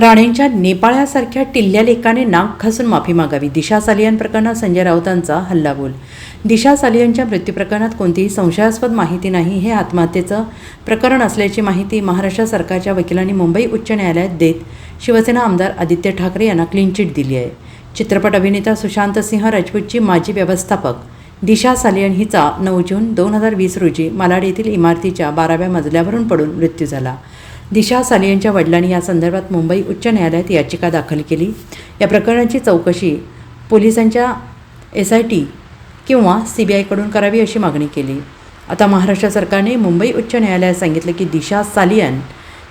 राणेंच्या नेपाळ्यासारख्या टिल्ल्या लेकाने नाक घासून माफी मागावी. दिशा सालियन प्रकरणात संजय राऊतांचा हल्लाबोल. दिशा सालियनच्या मृत्यूप्रकरणात कोणतीही संशयास्पद माहिती नाही. हे आत्महत्येचं प्रकरण असल्याची माहिती महाराष्ट्र सरकारच्या वकिलांनी मुंबई उच्च न्यायालयात देत शिवसेना आमदार आदित्य ठाकरे यांना क्लीन चिट दिली आहे. चित्रपट अभिनेता सुशांत सिंह राजपूतची माजी व्यवस्थापक. दिशा सालियन हिचा नऊ जून दोन हजार वीस रोजी मालाड येथील इमारतीच्या बाराव्या मजल्यावरून पडून मृत्यू झाला. दिशा सालियनच्या वडिलांनी या संदर्भात मुंबई उच्च न्यायालयात याचिका दाखल केली. या प्रकरणाची चौकशी पोलिसांच्या एस आय टी किंवा सी बी आयकडून करावी अशी मागणी केली. आता महाराष्ट्र सरकारने मुंबई उच्च न्यायालयात सांगितलं की दिशा सालियन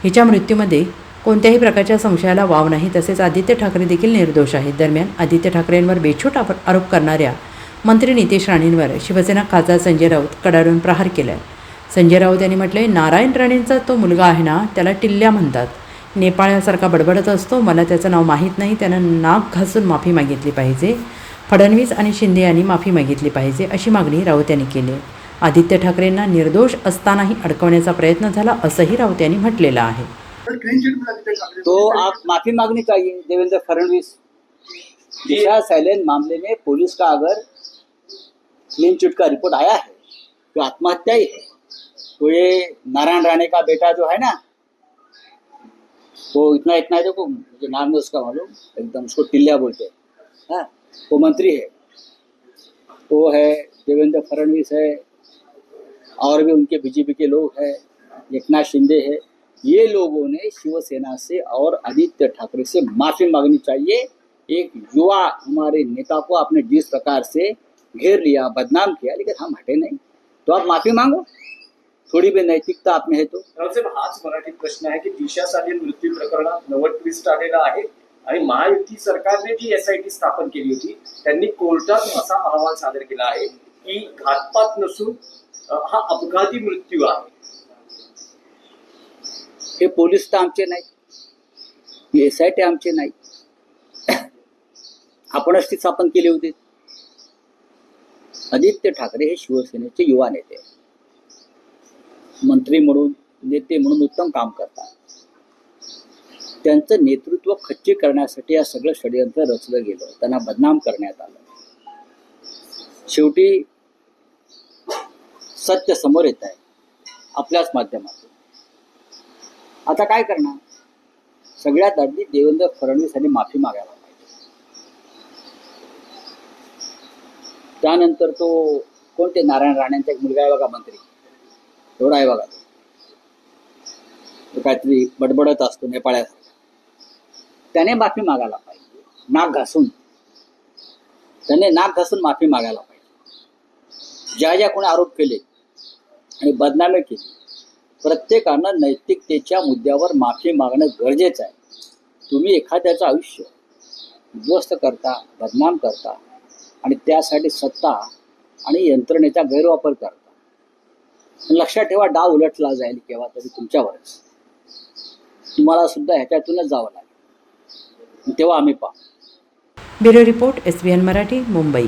हिच्या मृत्यूमध्ये कोणत्याही प्रकारच्या संशयाला वाव नाही तसेच आदित्य ठाकरे देखील निर्दोष आहेत. दरम्यान आदित्य ठाकरेंवर बेछूट आप- आरोप करणाऱ्या मंत्री नितेश राणेंवर शिवसेना खासदार संजय राऊत कडाडून प्रहार केलाय. संजय राऊत यांनी म्हटलंय नारायण राणेंचा तो मुलगा आहे ना त्याला टिल्ल्या म्हणतात. नेपाळ्यासारखा बडबडत असतो मला त्याचं नाव माहीत नाही त्यानं नाक घासून माफी मागितली पाहिजे. फडणवीस आणि शिंदे यांनी माफी मागितली पाहिजे अशी मागणी राऊत यांनी केली. आदित्य ठाकरेंना निर्दोष असतानाही अडकवण्याचा प्रयत्न झाला असंही राऊत यांनी म्हटलेलं आहे. तो आप माफी मांगनी चाहिए देवेंद्र फडणवीस. दिशा सैलेन मामले में पुलिस का अगर क्लीन चिट का रिपोर्ट आया है तो आत्महत्या ही है। तो ये नारायण राणे का बेटा जो है ना, वो इतना इतना है देखो मुझे नाम है उसका मालूम, एकदम उसको टिल्लिया बोलते हैं। हाँ वो मंत्री है। वो है देवेंद्र फडणवीस है, और भी उनके बीजेपी के लोग हैं, एकनाथ शिंदे है। ये लोगों ने शिवसेना से और आदित्य ठाकरे से माफ़ी मांगनी चाहिए। एक युवा हमारे नेता को आपने जिस प्रकार से घेर लिया, बदनाम किया, लेकिन हम हटे नहीं। तो आप माफ़ी मांगो। थोड़ी भी नैतिकता आप में है तो रावसाहेब हाच मराठीत प्रश्न आहे की दिशा सालीन मृत्यू प्रकरणात नवं ट्विस्ट आलेलं आहे आणि महायुती सरकारने जी एस आय टी स्थापन केली होती त्यांनी कोर्टात असा अहवाल सादर केला आहे की घातपात नसून हा अपघाती मृत्यू आहे. हे पोलीस तर आमचे नाही एस आय टी आमचे नाही आपणच ती स्थापन केली होती. आदित्य ठाकरे हे शिवसेनेचे युवा नेते. आहेत. मंत्री म्हणून नेते म्हणून उत्तम काम करतात. त्यांचं नेतृत्व खच्ची करण्यासाठी या सगळं षडयंत्र रचलं गेलं. त्यांना बदनाम करण्यात आलं. शेवटी सत्य समोर येत आहे. आपल्याच माध्यमातून. आता काय करणार? सगळ्यात आधी देवेंद्र फडणवीस यांनी माफी मागायला पाहिजे. त्यानंतर तो कोणते नारायण राणेंचा एक मुलगा आहे बघा मंत्री. एवढा आहे बघा. तो काहीतरी बडबडत असतो नेपाळ्यासारखा त्याने माफी मागायला पाहिजे. नाक घासून. त्याने नाक घासून माफी मागायला पाहिजे. ज्या ज्या कोणी आरोप केले आणि बदनामी केली प्रत्येकानं नैतिकतेच्या मुद्द्यावर माफी मागणं गरजेचं आहे. तुम्ही एखाद्याचं आयुष्य उद्ध्वस्त करता बदनाम करता आणि त्यासाठी सत्ता आणि यंत्रणेचा गैरवापर करता. लक्षात ठेवा डाव उलटला जाईल केव्हा तरी तुमच्यावरच. तुम्हाला सुद्धा ह्याच्यातूनच जावं लागेल. तेव्हा आम्ही पाहू. Bureau report S B N Marathi Mumbai.